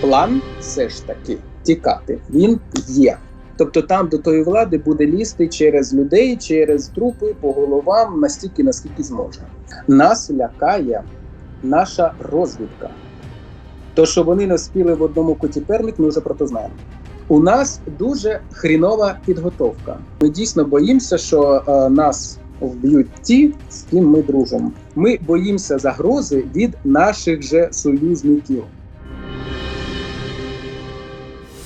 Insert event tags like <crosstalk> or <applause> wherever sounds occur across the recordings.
план все ж таки тікати. Він є. Тобто там до тої влади буде лізти через людей, через трупи по головам настільки, наскільки зможе. Нас лякає наша розвідка. То, що вони не спіли в одному куті перлик, ми вже про то знаємо. У нас дуже хрінова підготовка. Ми дійсно боїмося, що е, нас вб'ють ті, з ким ми дружимо. Ми боїмося загрози від наших же союзників.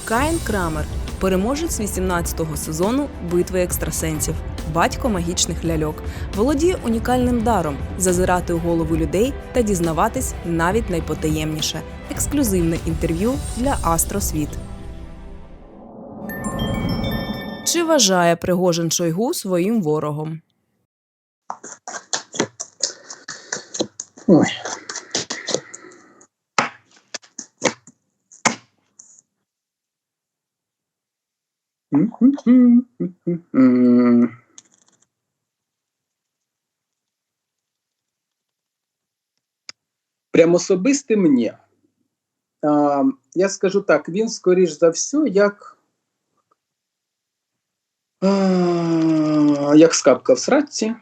Каїн Крамер, переможець 18-го сезону битви екстрасенсів, батько магічних ляльок, володіє унікальним даром зазирати у голову людей та дізнаватись навіть найпотаємніше. Ексклюзивне інтерв'ю для Астросвіт. Чи вважає Пригожин Шойгу своїм ворогом? Ой. Прям особисте мені. Я скажу так: він, скоріш за все, як. Як скапка в сратці.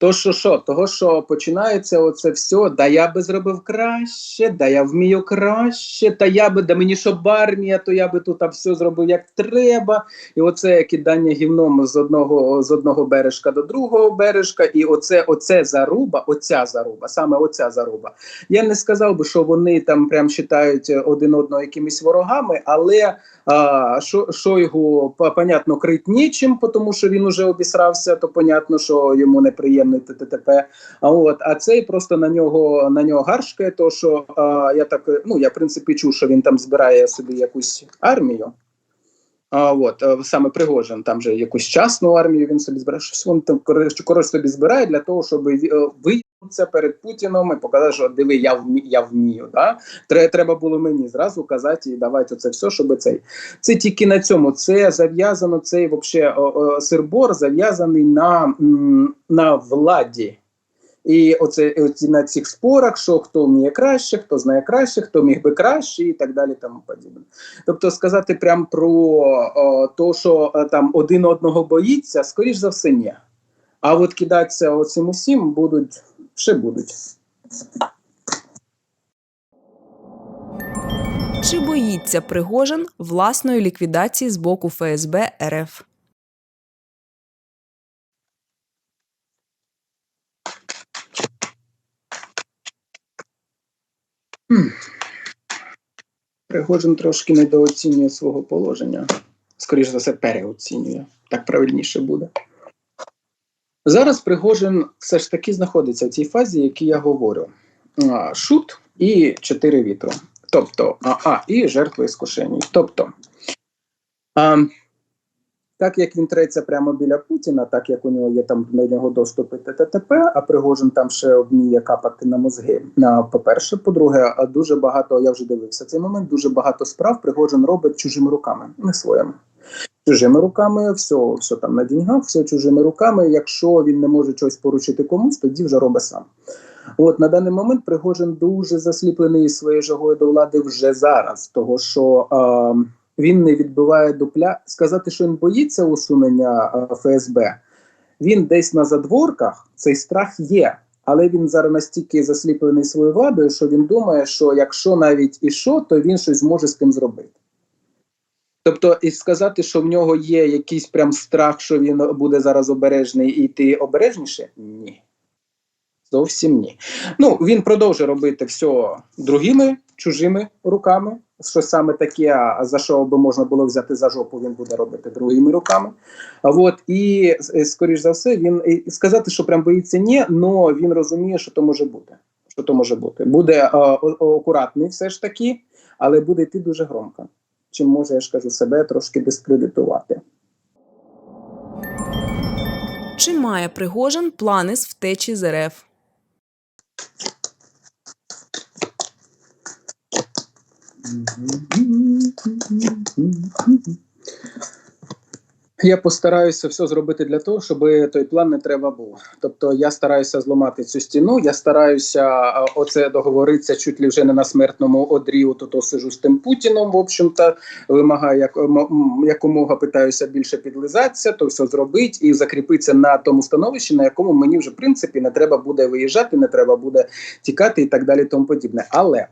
То що, що? Того, що починається оце все, да я би зробив краще, да я вмію краще, та я би, да мені щоб армія, то я би тут все зробив як треба. І оце кидання гівном з одного з одного бережка до другого бережка, і оце, оце заруба, оця заруба, саме оця заруба. Я не сказав би, що вони там прям вважають один одного якимись ворогами, але а, Шо- Шойгу, по- понятно, крить нічим, тому що він уже обісрався, то понятно, що йому неприємно і ТТП. А от а цей просто на нього на нього гаршкає, то що а, я так ну я в принципі чув, що він там збирає собі якусь армію. А от е, саме Пригожин, там же якусь частну армію він собі збирає. Щось він там коротше собі збирає для того, щоб виявитися перед Путіном і показати, що диви, я вмію, я вмію. Да? Треба було мені зразу казати і давайте це все, щоб цей. Це тільки на цьому. Це зав'язано, цей вообще сирбор зав'язаний на, на владі. І оце оці на цих спорах, що хто вміє краще, хто знає краще, хто міг би краще, і так далі. Тому подібне. Тобто сказати прям про то, що е, там один одного боїться, скоріш за все, ні. А от кидатися оцим усім будуть ще будуть. Чи боїться Пригожин власної ліквідації з боку ФСБ РФ? Пригожин трошки недооцінює свого положення. Скоріше за все, переоцінює. Так правильніше буде. Зараз Пригожин все ж таки знаходиться в цій фазі, якій я говорю: шут і чотири вітру. Тобто, а, а і жертви іскушені. Тобто, а, так як він треться прямо біля Путіна, так як у нього є там до нього доступи ТТТП, а Пригожин там ще вміє капати на мозги. По-перше, по-друге, дуже багато я вже дивився цей момент. Дуже багато справ Пригожин робить чужими руками, не своїми. Чужими руками, все, все там на деньгах, все чужими руками. Якщо він не може щось поручити комусь, тоді вже робить сам. От на даний момент Пригожин дуже засліплений своєю жагою до влади вже зараз, того що е, він не відбиває дупля. Сказати, що він боїться усунення ФСБ, він десь на задворках цей страх є. Але він зараз настільки засліплений своєю владою, що він думає, що якщо навіть і що, то він щось зможе з тим зробити. Тобто, і сказати, що в нього є якийсь прям страх, що він буде зараз обережний і йти обережніше? Ні. Зовсім ні. Ну, він продовжує робити все другими чужими руками. Що саме таке, а за що би можна було взяти за жопу, він буде робити другими руками. От і е, скоріш за все, він сказати, що прям боїться ні, але він розуміє, що то може бути. Що то може бути. Буде е, акуратний все ж таки, але буде йти дуже громко. Чим може, я ж кажу, себе трошки дискредитувати. Чи має Пригожин плани з втечі з РФ? Я постараюся все зробити для того, щоб той план не треба був. Тобто я стараюся зламати цю стіну, я стараюся оце договоритися чуть ли вже не на смертному одрі, то то сижу з тим Путіном, в общем-то, вимагаю як, якомога питаюся більше підлизатися, то все зробити і закріпитися на тому становищі, на якому мені вже в принципі не треба буде виїжджати, не треба буде тікати і так далі, тому подібне. Але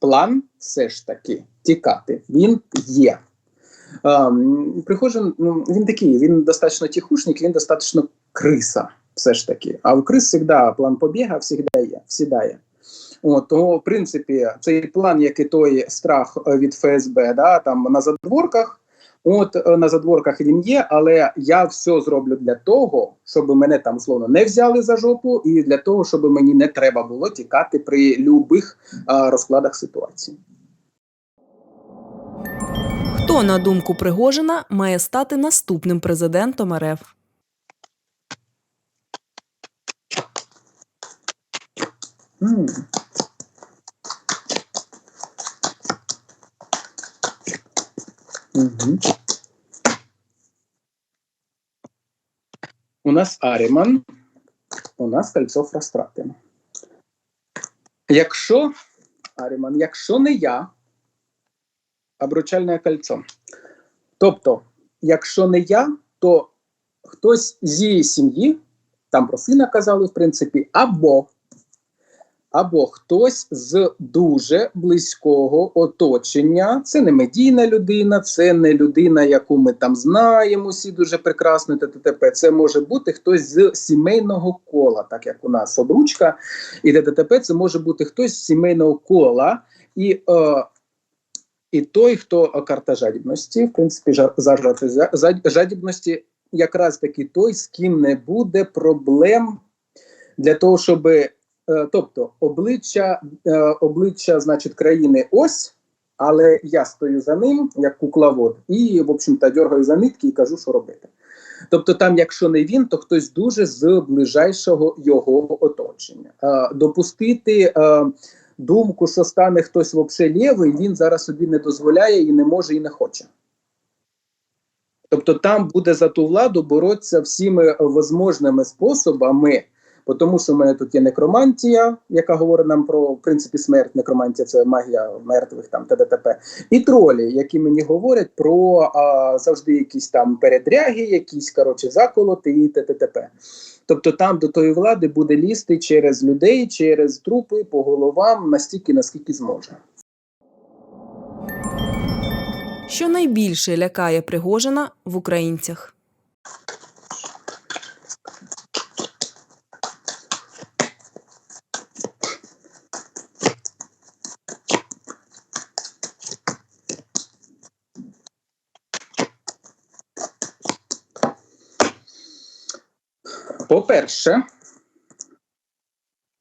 план все ж таки тікати, він є. Um, Прихожин, ну, він такий, він достатньо тихушник, він достатньо криса, все ж таки. А у крис завжди план побіга, завжди є, всіда є. От, тому, в принципі, цей план, як і той страх е, від ФСБ, да, там на задворках, от е, на задворках він є, але я все зроблю для того, щоб мене там условно не взяли за жопу, і для того, щоб мені не треба було тікати при любих а, розкладах ситуації. Хто, на думку Пригожина, має стати наступним президентом РФ? У нас Аріман, у нас кольцо Фрастрати. Якщо Аріман, якщо не я, обручальне кольцо. Тобто, якщо не я, то хтось з її сім'ї, там про сина казали, в принципі, або або хтось з дуже близького оточення. Це не медійна людина, це не людина, яку ми там знаємо, всі дуже прекрасно. ТТП. Це може бути хтось з сімейного кола, так як у нас обручка і ДТП, це може бути хтось з сімейного кола. І е, і той, хто карта жадібності, в принципі, жа- зажати за- за- жадібності, якраз таки той, з ким не буде проблем для того, щоб е, тобто обличчя, е, обличчя, значить, країни ось, але я стою за ним, як кукловод, і, в общем-то, дергаю за нитки і кажу, що робити. Тобто, там, якщо не він, то хтось дуже з ближайшого його оточення. Е, допустити думку, що стане хтось взагалі лівий, він зараз собі не дозволяє і не може, і не хоче. Тобто там буде за ту владу боротися всіми возможними способами, тому що в мене тут є некромантія, яка говорить нам про в принципі смерть. Некромантія це магія мертвих, там ТДТП, і тролі, які мені говорять про а, завжди якісь там передряги, якісь коротше заколоти і ТТТП. Тобто там до тої влади буде лізти через людей, через трупи по головам настільки, наскільки зможе. Що найбільше лякає Пригожина в українцях? По-перше,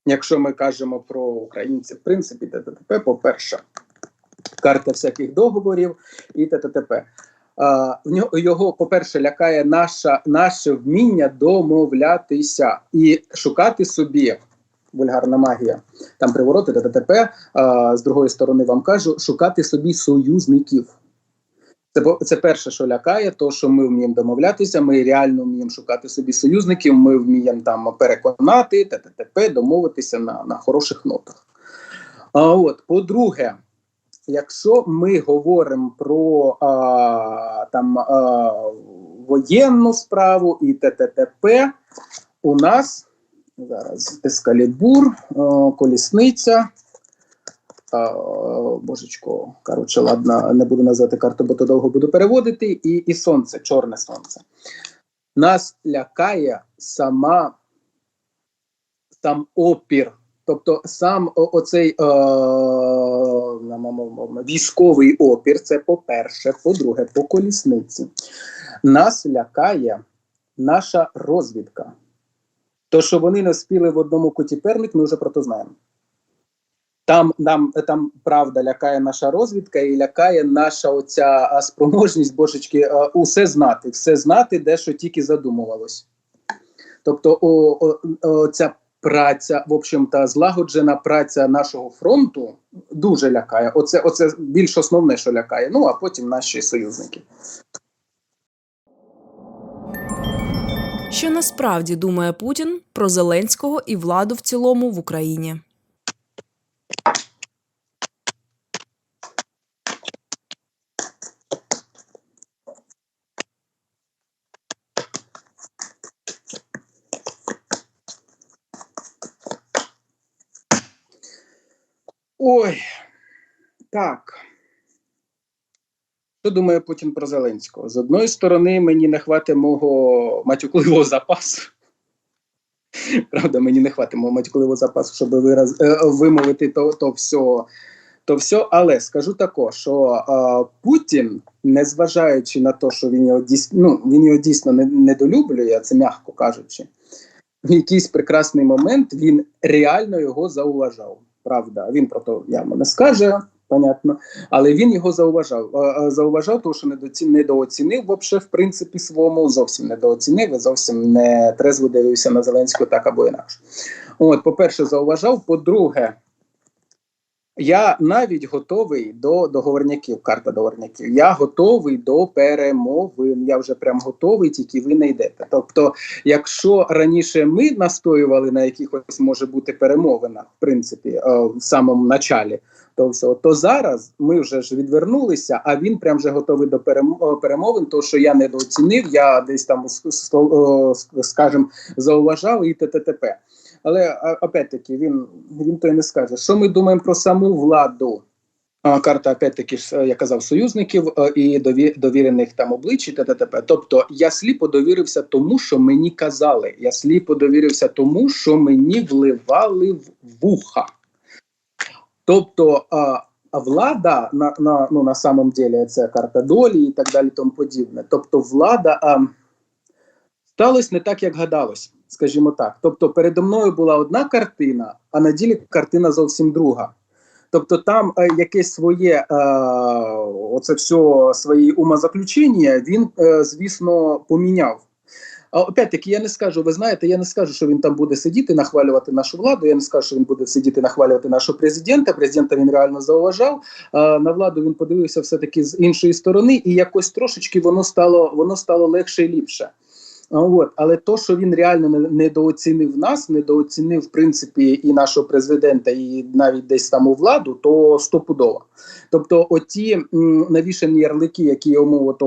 якщо ми кажемо про українців, в принципі, ТТТП, по-перше, карта всяких договорів і ТТТП. Нього його, по-перше, лякає наша, наше вміння домовлятися і шукати собі. Вульгарна магія, там привороти, ТТТП. З другої сторони, вам кажу, шукати собі союзників. Це, це перше, що лякає, то що ми вміємо домовлятися, ми реально вміємо шукати собі союзників, ми вміємо там переконати, ТТТП, домовитися на, на хороших нотах. А от, по-друге, якщо ми говоримо про а, там а, воєнну справу і ТТТП, у нас зараз Ескалібур, колісниця. А, божечко, коротше, ладно, не буду назвати карту, бо то довго буду переводити. І, і сонце, чорне сонце. Нас лякає сама сам опір. Тобто сам оцей е, військовий опір, це по-перше, по-друге, по колісниці. Нас лякає наша розвідка. То, що вони не спіли в одному куті перлить, ми вже про то знаємо. Там нам там правда лякає наша розвідка і лякає наша оця спроможність божечки усе знати, все знати, де що тільки задумувалось. Тобто, о, о, о, ця праця, в общем-то, злагоджена праця нашого фронту дуже лякає. Оце, оце більш основне, що лякає. Ну а потім наші союзники. Що насправді думає Путін про Зеленського і владу в цілому в Україні? Ой, так. Що думає Путін про Зеленського? З одної сторони, мені не хватить мого матюкливого запасу. Правда, мені не хватить мого матюкливого запасу, щоб вираз, е, вимовити то, то все. То все, але скажу також, що е, Путін, незважаючи на те, що він його дійсно, ну, він його дійсно не, недолюблює, це м'яко кажучи, в якийсь прекрасний момент він реально його зауважав. Правда, він про то явно не скаже, понятно, але він його зауважав. Е, е, Зауважав, тому що недооцінив вообще, в принципі, своєму, зовсім недооцінив і зовсім не трезво дивився на Зеленського так або інакше. От, по-перше, зауважав. По-друге, я навіть готовий до договорняків, карта договорняків. Я готовий до перемовин. Я вже прям готовий, тільки ви не йдете. Тобто, якщо раніше ми настоювали на якихось може бути перемовинах, в принципі, е, в самому началі, то все, то зараз ми вже ж відвернулися, а він прям вже готовий до перемовин. То що я недооцінив, я десь там с- с- о, с- скажем, зауважав і т.т.т.п. Але опять-таки він, він то й не скаже. Що ми думаємо про саму владу? Карта, опять-таки, е, я казав, союзників е, і довірених там облич і т.т.т.п. Тобто я сліпо довірився тому, що мені казали. Я сліпо довірився тому, що мені вливали в вуха. Тобто влада на, на, ну, на самом деле це карта долі і так далі, тому подібне. Тобто, влада а, сталося не так, як гадалось, скажімо так. Тобто, передо мною була одна картина, а на ділі картина зовсім друга. Тобто, там е, якесь своє е, оце все свої умозаключення він, е, звісно, поміняв. А опять-таки, я не скажу, ви знаєте, я не скажу, що він там буде сидіти, нахвалювати нашу владу. Я не скажу, що він буде сидіти, нахвалювати нашого президента. Президента він реально зауважав. На владу він подивився все-таки з іншої сторони, і якось трошечки воно стало, воно стало легше і ліпше. От, але то, що він реально не- недооцінив нас, недооцінив в принципі і нашого президента, і навіть десь саму владу, то стопудово. Тобто, оті м, навішані ярлики, які йому ото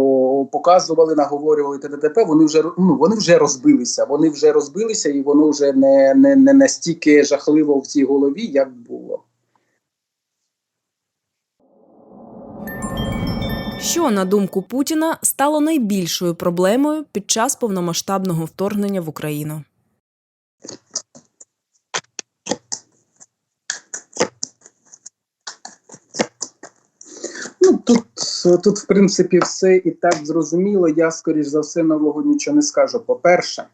показували, наговорювали т.д.т.п., вони вже ну вони вже розбилися. Вони вже розбилися, і воно вже не, не, не настільки жахливо в цій голові, як було. Що, на думку Путіна, стало найбільшою проблемою під час повномасштабного вторгнення в Україну? Ну тут, тут, в принципі, все і так зрозуміло. Я, скоріш за все, нового нічого не скажу. По-перше,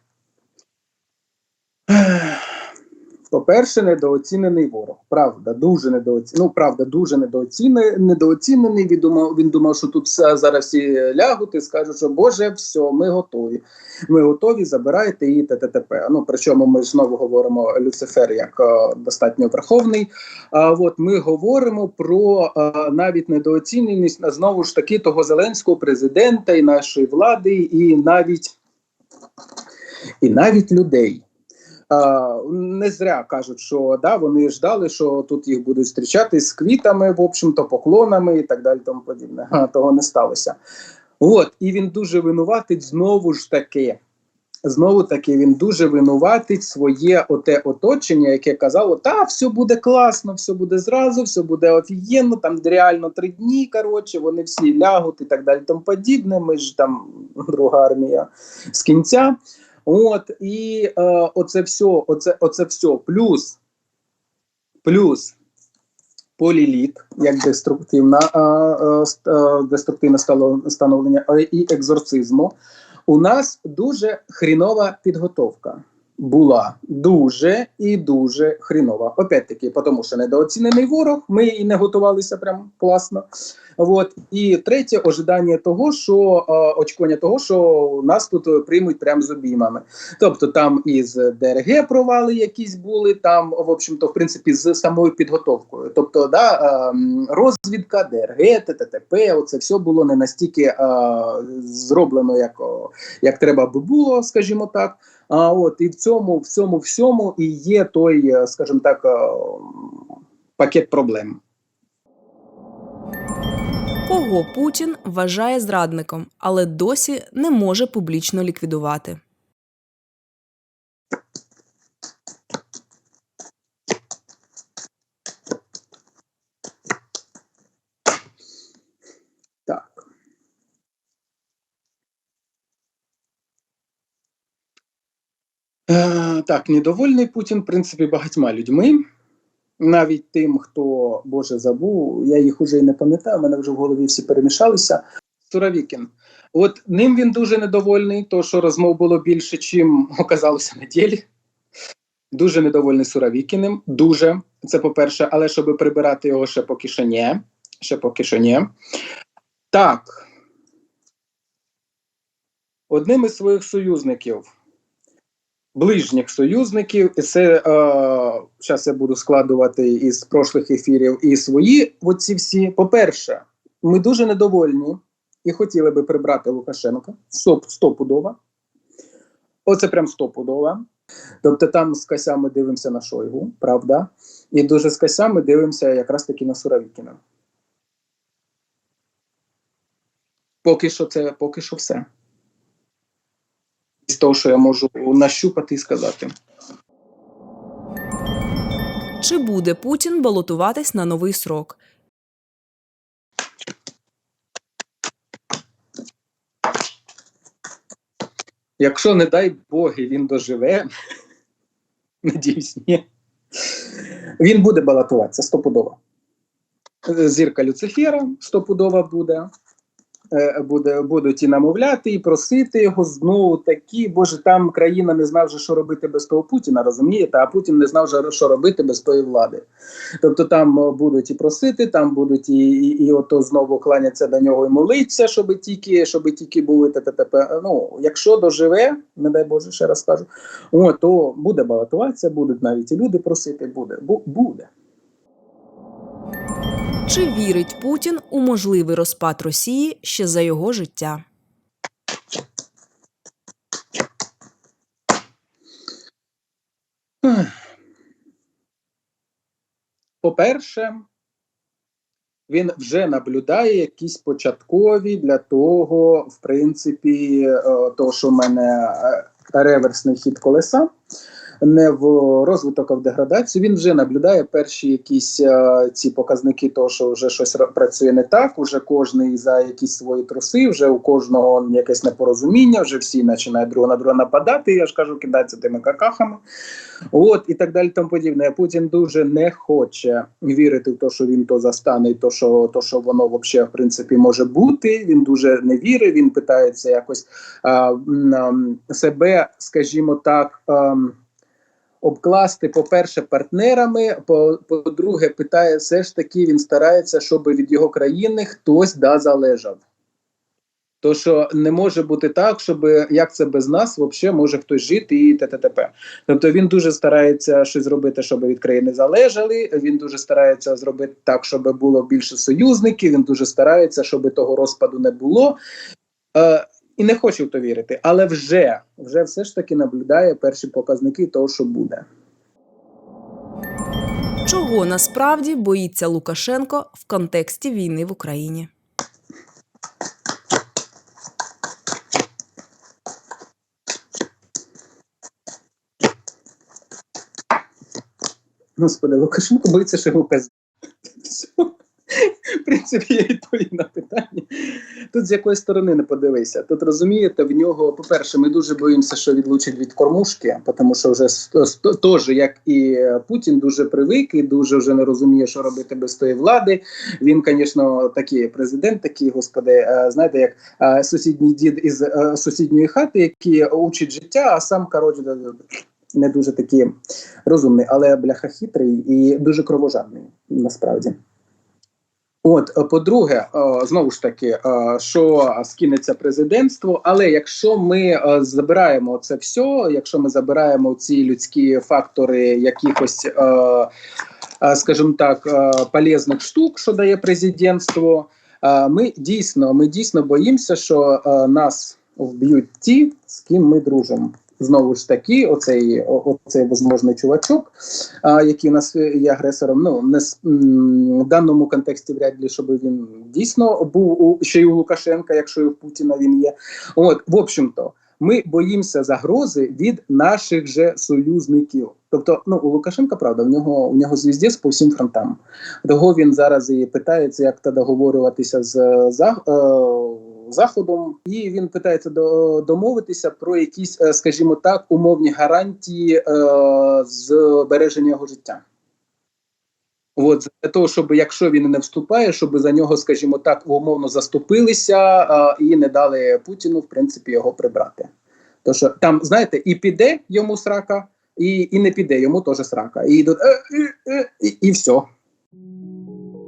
по-перше, недооцінений ворог. Правда, дуже недооцінений. Ну, правда, дуже недооцінений. недооцінений. Він думав, він думав, що тут зараз всі лягуть і скажуть, що Боже, все, ми готові. Ми готові, забирайте і т.т.т.п. Ну, причому ми знову говоримо Люцифер як е, достатньо верховний. А от ми говоримо про е, навіть недооціненість знову ж таки того зеленського президента і нашої влади, і навіть і навіть людей. Не зря кажуть, що да, вони ждали, що тут їх будуть зустрічати з квітами, в общем-то, поклонами і так далі, тому подібне. Того не сталося. От, і він дуже винуватить знову ж таки. Знову таки він дуже винуватить своє оте оточення, яке казало, та все буде класно, все буде зразу, все буде офігенно, там реально три дні. Коротше, вони всі лягуть і так далі. Тому подібне. Ми ж там друга армія з кінця. От і е, оце все, оце, оце все. Плюс, плюс поліліт, як деструктивна, е, е, е, деструктивне становлення е, і екзорцизму. У нас дуже хрінова підготовка. Була дуже і дуже хрінова. Опять-таки, тому що недооцінений ворог, ми і не готувалися прям класно. От. І третє, ожидання того, що е, очікування того, що нас тут приймуть прям з обіймами. Тобто там із ДРГ провали якісь були, там, в общем-то, в принципі, з самою підготовкою. Тобто, да, ем, розвідка, ДРГ, ТТТП, оце все було не настільки е, зроблено, як, як треба би було, скажімо так. А от і в цьому, в цьому всьому і є той, е, скажімо так, е, пакет проблем. Кого Путін вважає зрадником, але досі не може публічно ліквідувати. Е, так, недовольний Путін, в принципі, багатьма людьми. Навіть тим, хто Боже забув, я їх уже і не пам'ятаю, в мене вже в голові всі перемішалися. Суровікін. От ним він дуже недовольний, то що розмов було більше, чим <laughs> оказалося на ділі. Дуже недовольний Суровікіним. Дуже. Це по-перше, але щоб прибирати його ще поки що ні. Ще поки що. Так. Одним із своїх союзників, ближніх союзників, і це е, зараз я буду складувати із прошлих ефірів і свої оці всі. По-перше, ми дуже недовольні і хотіли би прибрати Лукашенка. Стоп, стопудово. Оце прям стопудово. Тобто там з косями дивимося на Шойгу, правда? І дуже з косями дивимося якраз таки на Суровікіна. Поки що це поки що все. Того, що я можу нащупати і сказати. Чи буде Путін балотуватись на новий срок? Якщо, не дай Боги, він доживе, <laughs> надіюсь, ні. Він буде балотуватися стопудово. Зірка Люцифера стопудова буде. Е, буде, будуть і намовляти, і просити його знову такі. Боже, там країна не знав, що робити без того Путіна, розумієте? А Путін не знав, вже, що робити без тої влади. Тобто там е, будуть і просити, там будуть і, і, і ото знову кланяться до нього і молитися, щоб тільки, щоб тільки були ТТП. Ну, якщо доживе, не дай Боже, ще раз кажу, о, то буде балотуватися, будуть навіть і люди просити, буде. Бу, буде. Чи вірить Путін у можливий розпад Росії ще за його життя? По-перше, він вже наблюдає якісь початкові для того, в принципі, е, то, що в мене е, реверсний хід колеса, не в розвиток, а в деградацію. Він вже наблюдає перші якісь е, ці показники, того, що вже щось працює не так. Уже кожний за якісь свої труси, вже у кожного якесь непорозуміння, вже всі починають друг на друга нападати. Я ж кажу, кидаються тими какахами. От і так далі, тому подібне. Путін дуже не хоче вірити в те, що він то застане, і то, що то, що воно взагалі в принципі може бути. Він дуже не вірить. Він питається якось а, ам, себе, скажімо так. ам, Обкласти, по-перше, партнерами. По- По-друге, питає, все ж таки він старається, щоб від його країни хтось да залежав. То що не може бути так, щоб як це без нас взагалі може хтось жити і т.т.т.п. Тобто він дуже старається щось зробити, щоб від країни залежали. Він дуже старається зробити так, щоб було більше союзників. Він дуже старається, щоб того розпаду не було. Е, і не хоче в то вірити, але вже, вже все ж таки наблюдає перші показники того, що буде. Чого насправді боїться Лукашенко в контексті війни в Україні? Господи, Лукашенко боїться, що його. В принципі, я відповів на питання. Тут з якої сторони не подивися. Тут розумієте, в нього, по-перше, ми дуже боїмося, що відлучить від кормушки, тому що вже теж, як і Путін, дуже привик і дуже вже не розуміє, що робити без тої влади. Він, звісно, такий президент, такий, господи, е, знаєте, як е, сусідній дід із е, сусідньої хати, який учить життя, а сам коротше. не дуже такий розумний, але бляха хитрий і дуже кровожадний насправді. От, е, по-друге, е, знову ж таки, е, що скинеться президентство, але якщо ми забираємо це все, якщо ми забираємо ці людські фактори якихось, скажімо так, полезних штук, що дає президентство, ми дійсно, ми дійсно боїмося, що нас вб'ють ті, з ким ми дружимо. Знову ж таки, оцей, оцей возможний чувачок, а, який нас є агресором. Ну не в даному контексті вряд ли, щоб він дійсно був у ще й у Лукашенка, якщо і у Путіна він є. От, в общем-то, ми боїмося загрози від наших же союзників. Тобто, ну у Лукашенка правда, в нього у нього звіздець по всім фронтам. Того він зараз і питається, як та договорюватися з за, е, заходом, і він питається до, домовитися про якісь, е, скажімо так, умовні гарантії е, збереження його життя. От для того, щоб якщо він не вступає, щоб за нього, скажімо так, умовно заступилися е, і не дали Путіну, в принципі, його прибрати. То що там, знаєте, і піде йому срака, і, і не піде йому теж срака. І, йдуть, е, е, і, і все.